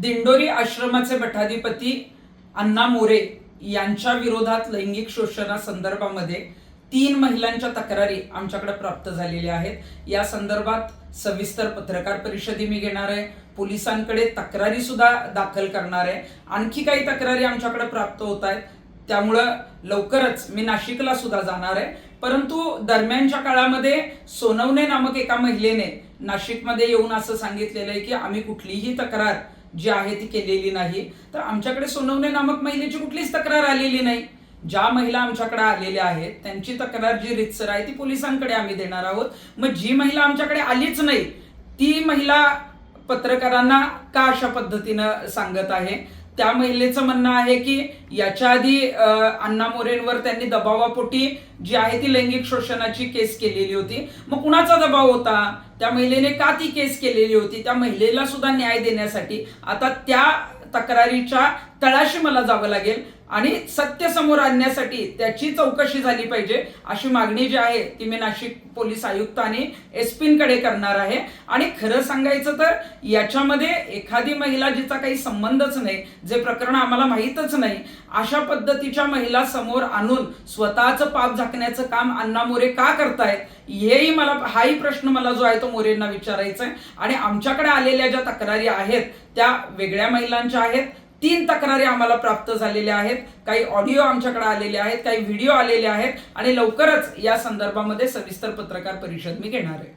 दिंडोरी आश्रमाचे मठाधिपती अण्णा मोरे यांच्या विरोधात लैंगिक शोषणासंदर्भामध्ये तीन महिलांच्या तक्रारी आमच्याकडे प्राप्त झालेल्या आहेत. या संदर्भात सविस्तर पत्रकार परिषदी मी घेणार आहे. पोलिसांकडे तक्रारी सुद्धा दाखल करणार आहे. आणखी काही तक्रारी आमच्याकडे प्राप्त होत आहेत. त्यामुळं लवकरच मी नाशिकला सुद्धा जाणार आहे. परंतु दरम्यानच्या काळामध्ये सोनवणे नामक एका महिलेने नाशिकमध्ये येऊन असं सांगितलेलं आहे की आम्ही कुठलीही तक्रार जी आहे ती केलेली नाही. तर आमच्याकडे सोनवणे नामक महिलेची कुठलीच तक्रार आलेली नाही. ज्या महिला आमच्याकडे आलेल्या आहेत त्यांची तक्रार जी रितसर आहे ती पोलिसांकडे आम्ही देणार आहोत. मग जी महिला आमच्याकडे आलीच नाही ती महिला पत्रकारांना का अशा पद्धतीनं सांगत आहे? त्या महिलेचं म्हणणं आहे की याच्या आधी अण्णा मोरेंवर त्यांनी दबावापोटी जी आहे ती लैंगिक शोषणाची केस केलेली होती. मग कुणाचा दबाव होता? त्या महिलेने का ती केस केलेली होती? त्या महिलेला सुद्धा न्याय देण्यासाठी. आता त्या तक्रारीच्या तळाशी मला जावं लागेल आणि सत्य समोर आणण्यासाठी त्याची चौकशी झाली पाहिजे अशी मागणी जी आहे ती मी नाशिक पोलीस आयुक्त आणि कडे करणार आहे. आणि खरं सांगायचं तर याच्यामध्ये एखादी महिला जिचा काही संबंधच नाही जे प्रकरण आम्हाला माहीतच नाही अशा पद्धतीच्या महिला समोर आणून स्वतःचं पाप झाकण्याचं काम अण्णा मोरे का करतायत हेही मला हाही प्रश्न मला जो आहे तो मोरेंना विचारायचा आहे आणि आमच्याकडे आलेल्या ज्या तक्रारी आहेत त्या वेगळ्या महिलांच्या आहेत तीन तक्रारी आम्हाला प्राप्त झालेल्या आहेत. काही ऑडिओ आमच्याकडे आलेले आहेत काही व्हिडिओ आलेले आहेत आणि लवकरच या संदर्भामध्ये सविस्तर पत्रकार परिषद मी घेणार आहे.